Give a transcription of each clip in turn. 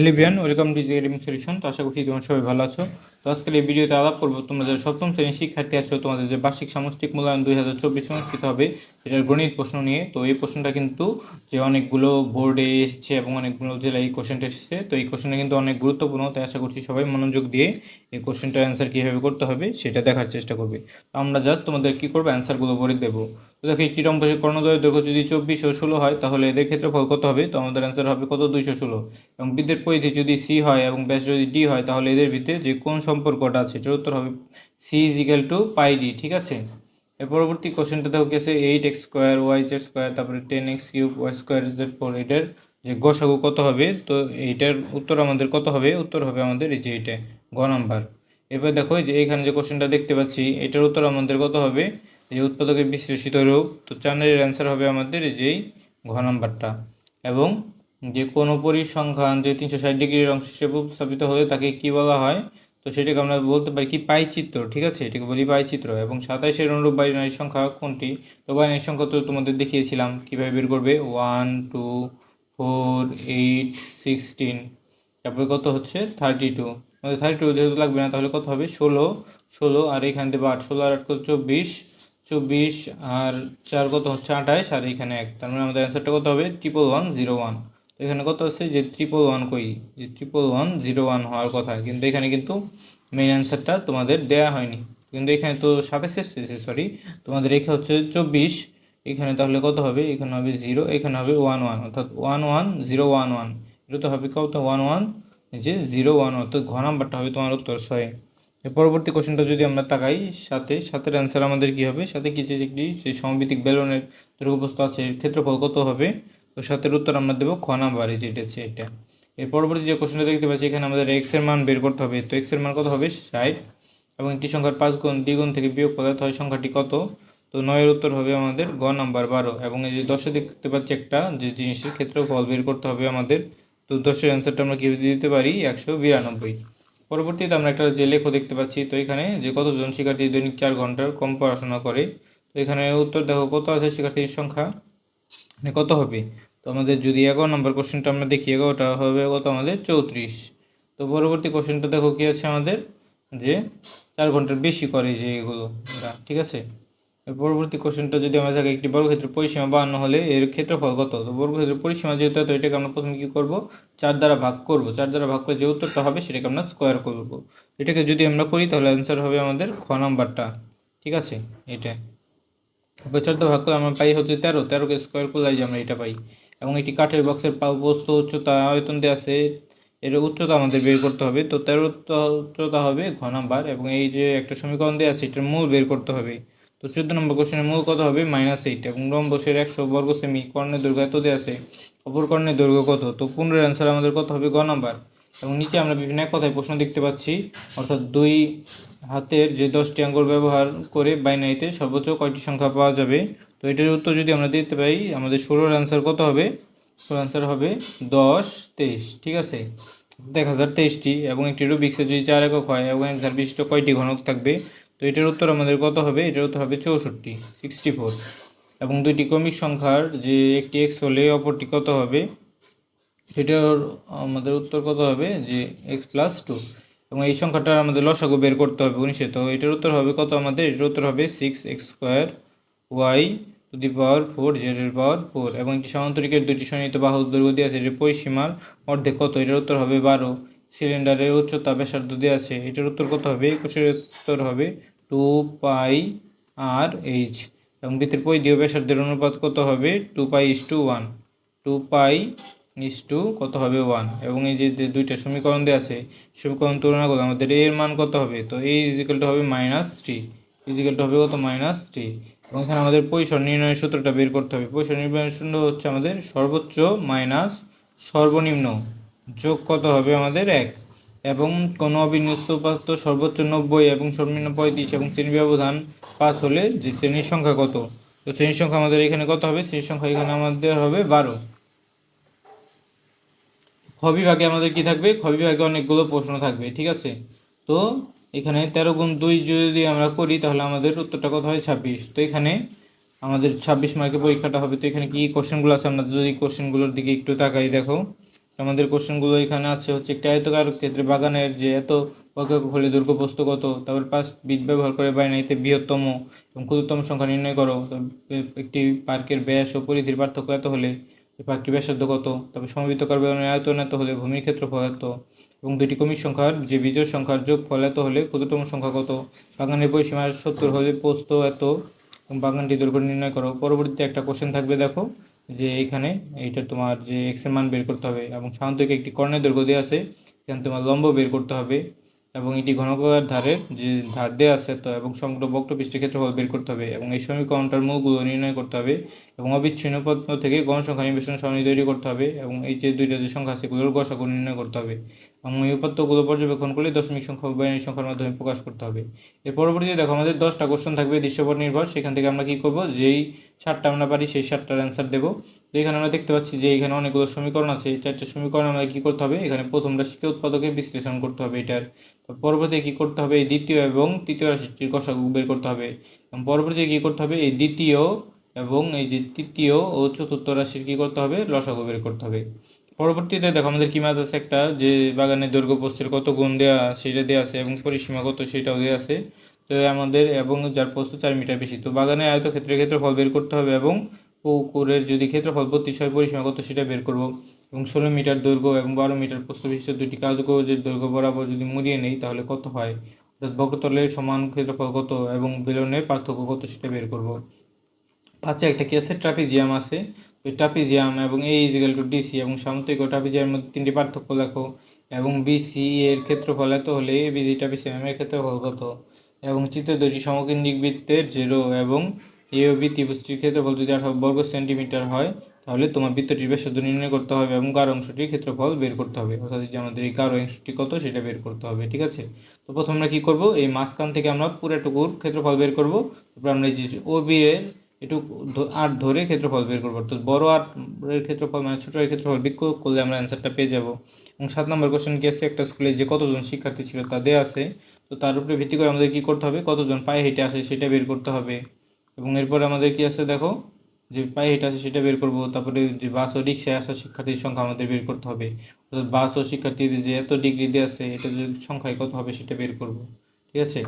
Hello Brian welcome to GM solution তো আশা করছি তোমরা সবাই ভালো আছো। তো আজকাল এই ভিডিওতে আলাপ করব তোমরা যারা সপ্তম শ্রেণির শিক্ষার্থী আছো, তোমাদের যে বার্ষিক সামষ্টিক মূল্যায়ন দুই হাজার চব্বিশ অনুষ্ঠিত হবে এটার গণিত প্রশ্ন নিয়ে। তো এই প্রশ্নটা কিন্তু যে অনেকগুলো বোর্ডে এসেছে এবং অনেকগুলো জেলায় এই কোশ্চেনটা এসেছে, তো এই কোশ্চেনটা কিন্তু অনেক গুরুত্বপূর্ণ। তাই আশা করছি সবাই মনোযোগ দিয়ে এই কোশ্চেনটার অ্যান্সার কীভাবে করতে হবে, সেটা দেখার চেষ্টা করবে। তো আমরা জাস্ট তোমাদের কী করব অ্যান্সারগুলো বলে দেবো। দেখো একটি রম্বসের কর্ণদ্বয়ের দৈর্ঘ্য যদি চব্বিশ ও ষোলো হয়, তাহলে এদের ক্ষেত্রফল কত হবে? তো আমাদের অ্যান্সার হবে কত? দুইশো ষোলো। এবং বিদ্যুৎ পরিধি যদি সি হয় এবং ব্যাস যদি ডি হয়, তাহলে এদের ভিতরে যে কোন সম্পর্কটা আছে, এটার উত্তর হবে c is equal to pi d ঠিক আছে? এর পরবর্তী কোশ্চেনটা দেখো আছে? Eight x square y z square তারপরে ten x cube y square z four এটার যে গসাগু কত হবে? তো এইটার উত্তর আমাদের কত হবে? উত্তর হবে আমাদের এই যে এটা, গ নাম্বার এবার দেখো যে এখানে যে কোশ্চেনটা দেখতে পাচ্ছি, এটার উত্তর আমাদের কত হবে? এই উৎপাদকের বিশ্লেষিত রূপ, তো চারের অ্যান্সার হবে আমাদের যেই ঘ নাম্বারটা। এবং যে কোনো পরিসংখ্যান যে তিনশো ষাট ডিগ্রির অংশ হিসেবে উপস্থাপিত হলে তাকে কি বলা হয়? তো সেটাকে আমরা বলতে পারি কি পাই চিত্র, ঠিক আছে? এটাকে বলি পাই চিত্র। এবং সাতাইশের অনুরূপ বাইনারি সংখ্যা কোনটি? তো বাইনারি সংখ্যা তো তোমাদের দেখিয়েছিলাম, কীভাবে বের করবে? One two four eight sixteen তারপরে কত হচ্ছে? থার্টি টু আমাদের থার্টি টু যেহেতু লাগবে না, তাহলে কত হবে? ষোলো। ষোলো আর এখান থেকে আট ষোলো আর আট চব্বিশ। চব্বিশ, আর চার কত হচ্ছে? আঠাইশ আর এখানে এক। তার মানে আমাদের অ্যান্সারটা কত হবে? ট্রিপল ওয়ান জিরো ওয়ান তো এখানে কত হচ্ছে? যে ট্রিপল ওয়ান কই? যে ট্রিপল ওয়ান জিরো ওয়ান হওয়ার কথা। কিন্তু এখানে কিন্তু মেইন অ্যান্সারটা তোমাদের দেয়া হয়নি। কিন্তু এখানে তো সাতাশ এসছে সরি তোমাদের এখানে হচ্ছে চব্বিশ। এখানে তাহলে কত হবে? এখানে হবে জিরো এখানে হবে ওয়ান ওয়ান অর্থাৎ one one zero one one এটা তো হবে কত? ওয়ান ওয়ান যে জিরো ওয়ান অর্থাৎ ঘ নাম্বারটা হবে তোমার উত্তর ছয়। এর পরবর্তী কোশ্চেনটা যদি আমরা তাকাই, সাথে সাতের অ্যান্সার আমাদের কি হবে? সাথে কিছু একটি সেই সমবিতিক বেলনের দৈর্ঘ্যবস্তু আছে, এর ক্ষেত্রফল কত হবে? তো সাতের উত্তর আমরা দেবো খ নাম্বারে যেটা আছে এটা এর পরবর্তী যে কোশ্চেনটা দেখতে পাচ্ছি, এখানে আমাদের এক্সের মান বের করতে হবে। তো এক্সের মান কত হবে? ষাট। এবং একটি সংখ্যার পাঁচ গুণ দ্বিগুণ থেকে বিয়োগ করলে হয় সংখ্যাটি কত? তো নয়ের উত্তর হবে আমাদের গ নাম্বার বারো। এবং এই যে দশে দেখতে পাচ্ছি একটা, যে জিনিসের ক্ষেত্রফল বের করতে হবে আমাদের। তো দশের অ্যান্সারটা আমরা কীভাবে দিতে পারি? একশো বিরানব্বই। পরবর্তীতে আমরা একটা যে লেখ দেখতে পাচ্ছি, তো এখানে যে কতজন শিক্ষার্থী দৈনিক চার ঘণ্টার কম পড়াশোনা করে, তো এখানে উত্তর দেখো কত আছে শিক্ষার্থীর সংখ্যা? মানে কত হবে? তো আমাদের যদি এগারো নম্বর কোশ্চেনটা আমরা দেখি, এগারোটা হবে কত আমাদের? চৌত্রিশ। তো পরবর্তী কোশ্চেনটা দেখো কী আছে আমাদের? যে চার ঘণ্টার বেশি করে যে এগুলো ঠিক আছে? পরবর্তী কোশ্চেনটা যদি আমরা থাকে একটি বর্গক্ষেত্রের পরিসীমা বাহান্ন হলে এর ক্ষেত্রফল কত? তো বর্গক্ষেত্রের পরিসীমা যেহেতু তো এটাকে আমরা প্রথমে কী করব? চার দ্বারা ভাগ করব। চার দ্বারা ভাগ করে যে উত্তরটা হবে, সেটাকে আমরা স্কোয়ার করব। এটাকে যদি আমরা করি, তাহলে অ্যান্সার হবে আমাদের খ নাম্বারটা। ঠিক আছে? এটা। তারপর চার দ্বারা ভাগ করে আমরা পাই হচ্ছে তেরো। তেরোকে স্কোয়ার করলে যে আমরা এটা পাই? এবং এটি কাঠের বক্সের বস্তু উচ্চতা আয়তন দেওয়া আছে, এর উচ্চতা আমাদের বের করতে হবে। তো তেরো উচ্চতা হবে ঘ নাম্বার এবং এই যে একটা সমীকরণ দেওয়া আছে, এটার মূল বের করতে হবে। তো চোদ্দ নম্বর কোশ্চেনের মূল কত হবে মাইনাস এইট এবং রম্বসের একশো বর্গ সেমি কর্ণের দৈর্ঘ্য এত দেওয়া আছে, অপর কর্ণের দৈর্ঘ্য কত? তো পনেরোর অ্যান্সার আমাদের কত হবে গ নাম্বার এবং নিচে আমরা বিভিন্ন এক কথায় প্রশ্ন দেখতে পাচ্ছি, অর্থাৎ দুই হাতের যে দশটি আঙ্গুল ব্যবহার করে বাইনারিতে সর্বোচ্চ কয়টি সংখ্যা পাওয়া যাবে? তো এটার উত্তর যদি আমরা দিতে পারি আমাদের ষোলোর অ্যান্সার কত হবে? ষোলো অ্যান্সার হবে দশ, তেইশ, ঠিক আছে? এক হাজার তেইশটি এবং একটি রুবিক্সে যদি চার একক হয়, এবং এক হাজার বিশিষ্ট কয়টি ঘনক থাকবে? তো এটার উত্তর আমাদের কত হবে? এটার উত্তর হবে চৌষট্টি সিক্সটি ফোর এবং দুইটি ক্রমিক সংখ্যার যে একটি এক্স হলে অপরটি কত হবে? সেটার আমাদের উত্তর কত হবে? যে এক্স প্লাস টু এবং এই সংখ্যাটার আমাদের লসাগু বের করতে হবে উনিশে। তো এটার উত্তর হবে কত আমাদের? এটার উত্তর হবে six x square y to the power four z এর পাওয়ার ফোর এবং একটি সমান্তরিকের দুটি সন্নিহিত বাহু দৈর্ঘ্য আছে, এটার পরিসীমার অর্ধেক কত? এটার উত্তর হবে বারো। সিলিন্ডারের উচ্চতা ব্যাসার্ধ দিয়ে আছে। এটার উত্তর কত হবে? একুশের উত্তর হবে টু পাই আর এইচ এবং বৃত্তের পরিধীয় ব্যাসার্ধের অনুপাত কত হবে? Two pi is two one two pi is two কত হবে? ওয়ান এবং এই যে দুইটা সমীকরণ দেওয়া আছে, সমীকরণ তুলনা করলে আমাদের এর মান কত হবে? তো এই ইজিক্যালটা হবে মাইনাস থ্রি ইজিক্যালটা হবে কত? মাইনাস থ্রি এবং এখানে আমাদের পরিসর নির্ণয়ের সূত্রটা বের করতে হবে। পরিসর নির্ণয়ের সূত্র হচ্ছে আমাদের সর্বোচ্চ মাইনাস সর্বনিম্ন। যোগ কত হবে আমাদের এক? এবং কোনো অবিন্যস্ত উপাত্ত সর্বোচ্চ নব্বই এবং সর্বনিম্ন পঁয়ত্রিশ এবং শ্রেণি ব্যবধান পাঁচ হলে যে শ্রেণির সংখ্যা কত? তো শ্রেণির সংখ্যা আমাদের এখানে কত হবে? শ্রেণির সংখ্যা এখানে আমাদের হবে বারো। খ বিভাগে আমাদের কি থাকবে? খ বিভাগে অনেকগুলো প্রশ্ন থাকবে, ঠিক আছে? তো এখানে তেরো গুণ দুই যদি আমরা করি, তাহলে আমাদের উত্তরটা কত হয়? ছাব্বিশ। তো এখানে আমাদের ছাব্বিশ মার্কের পরীক্ষাটা হবে। তো এখানে কি কোশ্চেনগুলো আছে? আমরা যদি কোশ্চেনগুলোর দিকে একটু তাকাই, দেখো। আমাদের কোশ্চেনগুলো এখানে আছে হচ্ছে একটি আয়তকার ক্ষেত্রে বাগানের যে এত একক হলে বস্তু কত তারপর পাঁচ বিট ব্যবহার করে বাইনারিতে বৃহত্তম এবং ক্ষুদ্রতম সংখ্যা নির্ণয় করো একটি পার্কের ব্যাস ও পরিধির পার্থক্য এত হলে পার্কটি ব্যাসার্ধ কত তারপর সমবেত কার্বনের আয়তন এত হলে ভূমির ক্ষেত্রফল এত এবং দুটি কমির সংখ্যার যে বীজের সংখ্যার যোগ ফল এত হলে ক্ষুদ্রতম সংখ্যা কত, বাগানের পরিসীমা সত্তর হলে পোস্ত এত এবং বাগানটি দৈর্ঘ্য নির্ণয় করো, পরবর্তীতে একটা কোশ্চেন থাকবে দেখো যে এইখানে এইটা তোমার যে এক্সের মান বের করতে হবে এবং সাধারণত একটি কর্ণের দৈর্ঘ্য দেওয়া আছে, এখানে তোমার লম্ব বের করতে হবে এবং এটি ঘনকার ধারের যে ধার দেওয়া আছে তো এবং সমগ্র বক্রপৃষ্ঠের ক্ষেত্রফল বের করতে হবে এবং এই সমীকরণটার মূলগুলো নির্ণয় করতে হবে এবং অবিচ্ছিন্ন পদ্ম থেকে গণসংখ্যা নিবেশন সারণী তৈরি করতে হবে এবং এই যে দুইটা যে সংখ্যা আছে, এগুলোর গসাগু নির্ণয় করতে হবে। এবং এই উপাত্তগুলো পর্যবেক্ষণ করলে দশমিক সংখ্যা বাইনারি সংখ্যার মাধ্যমে প্রকাশ করতে হবে। এর পরবর্তীতে দেখো, আমাদের দশটা কোশ্চেন থাকবে, দৃশ্যপট নির্ভর। সেখান থেকে আমরা কি করব? যেই সাতটা আমরা পারি, সেই সাতটার অ্যান্সার দেবো। তো এখানে আমরা দেখতে পাচ্ছি যে এখানে অনেকগুলো সমীকরণ আছে। চারটে সমীকরণ আমাদের কী করতে হবে? এখানে প্রথম রাশিকে উৎপাদকে বিশ্লেষণ করতে হবে এটার। পরবর্তীতে কী করতে হবে? এই দ্বিতীয় এবং তৃতীয় রাশিটির গসাগু বের করতে হবে। এবং পরবর্তীতে কী করতে হবে? এই দ্বিতীয় এবং এই যে তৃতীয় ও চতুর্থ রাশির কী করতে হবে? লসাগু বের করতে হবে। পরবর্তীতে দেখো আমাদের কি মাছ আছে একটা, যে বাগানের দৈর্ঘ্য প্রস্থের কত গুণ দেওয়া সেটা দেওয়া আছে এবং পরিসীমা কত সেটাও দেওয়া আছে। তো আমাদের এবং যার প্রস্থ চার মিটার বেশি। তো বাগানের আয়ত ক্ষেত্রে ক্ষেত্রফল বের করতে হবে এবং পুকুরের যদি ক্ষেত্রফল বত্রিশ হয়, পরিসীমা কত সেটা বের করব। এবং ষোলো মিটার দৈর্ঘ্য এবং বারো মিটার প্রস্থ বিশিষ্ট দুটি কাজকর্যের দৈর্ঘ্য বরাবর যদি মুড়িয়ে নেই, তাহলে কত হয়? অর্থাৎ বক্রতলের সমান ক্ষেত্রফল কত এবং বেলনের পার্থক্য কত সেটা বের করব। পাঁচে একটা কি আছে। ট্রাপিজিয়াম আছে ওই ট্রাপিজিয়াম এবং এ ইজিক্যাল টু ডিসি এবং সামুদ্রিক ও ট্রাপিজিয়ামের মধ্যে তিনটি পার্থক্য লেখো এবং বিসি এর ক্ষেত্রফল এত হলে এ বিজি ট্রাপিজিয়াম এর ক্ষেত্রফল কত? এবং চিত্র দুটি সমকেন্দ্রিক বৃত্তের জিরো এবং এ ও বি ত্রিভুজটির ক্ষেত্রফল যদি আঠারো বর্গ সেন্টিমিটার হয়, তাহলে তোমার বৃত্তটির ব্যাসার্ধ নির্ণয় করতে হবে এবং কারও অংশটির ক্ষেত্রফল বের করতে হবে। অর্থাৎ যে আমাদের এই কারও অংশটি কত, সেটা বের করতে হবে, ঠিক আছে? তো প্রথমে আমরা কী করব? এই মাঝখান থেকে আমরা পুরোটুকুর ক্ষেত্রফল বের করব। তারপর আমরা যে ও বি এর একটু আট ধরে ক্ষেত্রফল বের করব। অর্থাৎ বড় আটের ক্ষেত্রফল মানে ছোটো ক্ষেত্রফল বিক্ষোভ করলে আমরা অ্যান্সারটা পেয়ে যাব। এবং সাত নম্বর কোশ্চেন কি আছে? একটা স্কুলে যে কতজন শিক্ষার্থী ছিল তা দেওয়া আছে। তো তার উপরে ভিত্তি করে আমাদের কী করতে হবে? কতজন পায়ে হেঁটে আসে সেটা বের করতে হবে। এবং এরপর আমাদের কি আছে দেখো? যে পায়ে হেঁটে আসে সেটা বের করব। তারপরে যে বাস ও রিক্সায় আসা শিক্ষার্থীর সংখ্যা আমাদের বের করতে হবে। অর্থাৎ বাস ও শিক্ষার্থীদের যে এত ডিগ্রি দিয়ে আছে এটা যে সংখ্যায় কত হবে সেটা বের করব। ঠিক আছে?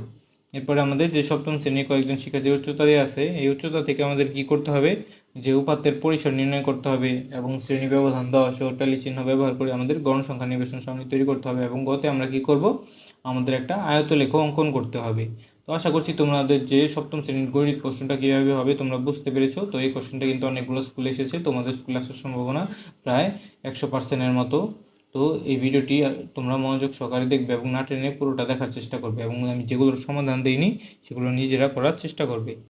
এরপরে আমাদের যে সপ্তম শ্রেণির কয়েকজন শিক্ষার্থীর উচ্চতা দিয়ে আছে, এই উচ্চতা থেকে আমাদের কি করতে হবে? যে উপাত্তের পরিসর নির্ণয় করতে হবে এবং শ্রেণি ব্যবধান, দশ ও টালি চিহ্ন ব্যবহার করে আমাদের গণসংখ্যা নিবেশন সামনে তৈরি করতে হবে এবং গতে আমরা কি করব? আমাদের একটা আয়ত আয়তলেখ অঙ্কন করতে হবে। তো আশা করছি তোমাদের যে সপ্তম শ্রেণির গণিত প্রশ্নটা কীভাবে হবে তোমরা বুঝতে পেরেছ। তো এই কোশ্চেনটা কিন্তু অনেকগুলো স্কুলে এসেছে, তোমাদের স্কুলে আসার সম্ভাবনা প্রায় একশো পার্সেন্টের মতো। তো এই ভিডিওটি তোমরা মনোযোগ সহকারে দেখবে এবং না টেনে পুরোটা দেখার চেষ্টা করবে এবং আমি যেগুলোর সমাধান দিইনি, সেগুলো নিজেরা করার চেষ্টা করবে।